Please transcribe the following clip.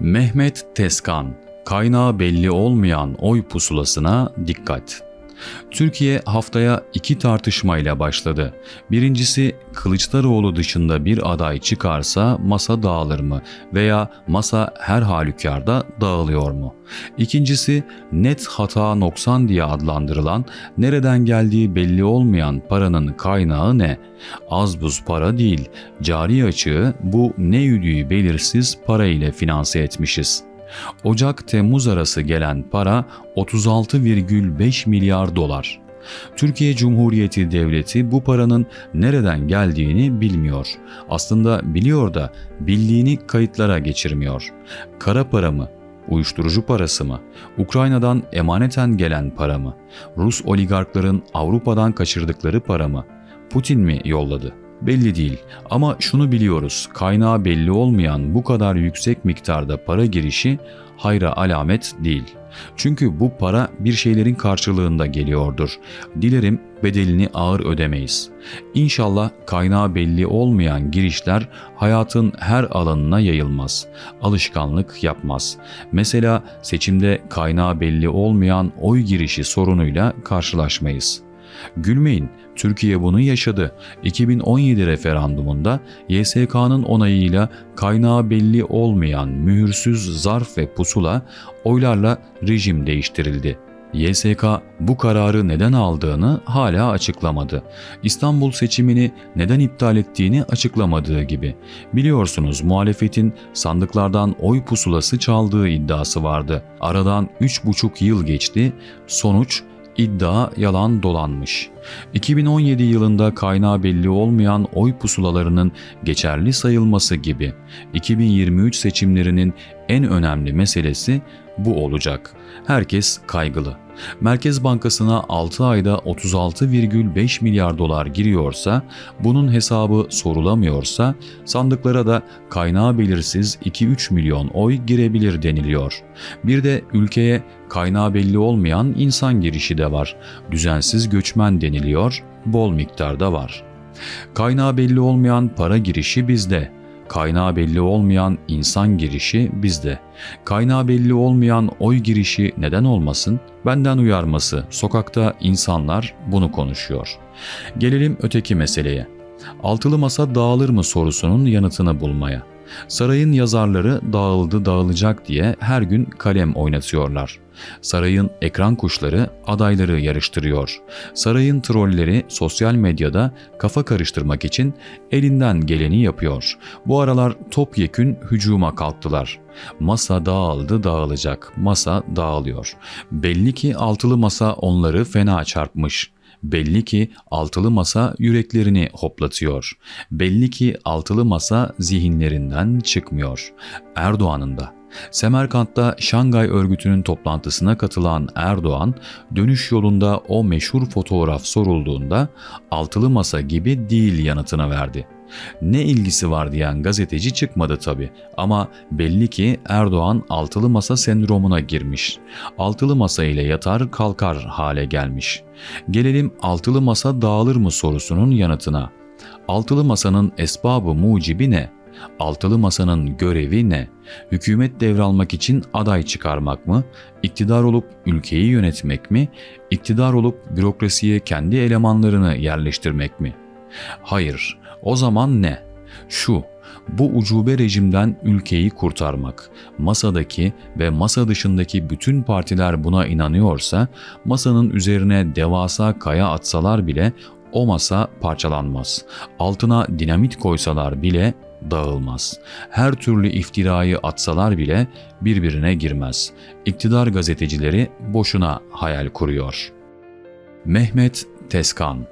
Mehmet Teskan, kaynağı belli olmayan oy pusulasına dikkat. Türkiye haftaya iki tartışmayla başladı. Birincisi Kılıçdaroğlu dışında bir aday çıkarsa masa dağılır mı veya masa her halükarda dağılıyor mu? İkincisi net hata noksan diye adlandırılan nereden geldiği belli olmayan paranın kaynağı ne? Az buz para değil, cari açığı bu ne yüdüğü belirsiz para ile finanse etmişiz. Ocak-Temmuz arası gelen para 36,5 milyar dolar. Türkiye Cumhuriyeti Devleti bu paranın nereden geldiğini bilmiyor. Aslında biliyor da bildiğini kayıtlara geçirmiyor. Kara para mı? Uyuşturucu parası mı? Ukrayna'dan emaneten gelen para mı? Rus oligarkların Avrupa'dan kaçırdıkları para mı? Putin mi yolladı? Belli değil ama şunu biliyoruz. Kaynağı belli olmayan bu kadar yüksek miktarda para girişi hayra alamet değil. Çünkü bu para bir şeylerin karşılığında geliyordur. Dilerim bedelini ağır ödemeyiz. İnşallah kaynağı belli olmayan girişler hayatın her alanına yayılmaz. Alışkanlık yapmaz. Mesela seçimde kaynağı belli olmayan oy girişi sorunuyla karşılaşmayız. Gülmeyin, Türkiye bunu yaşadı. 2017 referandumunda YSK'nın onayıyla kaynağı belli olmayan mühürsüz zarf ve pusula oylarla rejim değiştirildi. YSK bu kararı neden aldığını hala açıklamadı. İstanbul seçimini neden iptal ettiğini açıklamadığı gibi. Biliyorsunuz muhalefetin sandıklardan oy pusulası çaldığı iddiası vardı. Aradan 3,5 yıl geçti. Sonuç iddia yalan dolanmış. 2017 yılında kaynağı belli olmayan oy pusulalarının geçerli sayılması gibi 2023 seçimlerinin en önemli meselesi bu olacak. Herkes kaygılı. Merkez Bankası'na 6 ayda 36,5 milyar dolar giriyorsa, bunun hesabı sorulamıyorsa, sandıklara da kaynağı belirsiz 2-3 milyon oy girebilir deniliyor. Bir de ülkeye kaynağı belli olmayan insan girişi de var. Düzensiz göçmen deniliyor, bol miktarda var. Kaynağı belli olmayan para girişi bizde. Kaynağı belli olmayan insan girişi bizde. Kaynağı belli olmayan oy girişi neden olmasın? Benden uyarması. Sokakta insanlar bunu konuşuyor. Gelelim öteki meseleye. Altılı masa dağılır mı sorusunun yanıtını bulmaya. Sarayın yazarları dağıldı dağılacak diye her gün kalem oynatıyorlar. Sarayın ekran kuşları adayları yarıştırıyor. Sarayın trolleri sosyal medyada kafa karıştırmak için elinden geleni yapıyor. Bu aralar topyekün hücuma kalktılar. Masa dağıldı dağılacak, masa dağılıyor. Belli ki altılı masa onları fena çarpmış. Belli ki altılı masa yüreklerini hoplatıyor. Belli ki altılı masa zihinlerinden çıkmıyor. Erdoğan'ın da. Semerkant'ta Şangay örgütünün toplantısına katılan Erdoğan, dönüş yolunda o meşhur fotoğraf sorulduğunda altılı masa gibi değil yanıtını verdi. Ne ilgisi var diyen gazeteci çıkmadı tabi ama belli ki Erdoğan altılı masa sendromuna girmiş. Altılı masa ile yatar kalkar hale gelmiş. Gelelim altılı masa dağılır mı sorusunun yanıtına. Altılı masanın esbabı mucibi ne? Altılı masanın görevi ne? Hükümet devralmak için aday çıkarmak mı? İktidar olup ülkeyi yönetmek mi? İktidar olup bürokrasiye kendi elemanlarını yerleştirmek mi? Hayır, o zaman ne? Şu, bu ucube rejimden ülkeyi kurtarmak. Masadaki ve masa dışındaki bütün partiler buna inanıyorsa, masanın üzerine devasa kaya atsalar bile o masa parçalanmaz. Altına dinamit koysalar bile dağılmaz. Her türlü iftirayı atsalar bile birbirine girmez. İktidar gazetecileri boşuna hayal kuruyor. Mehmet Teskan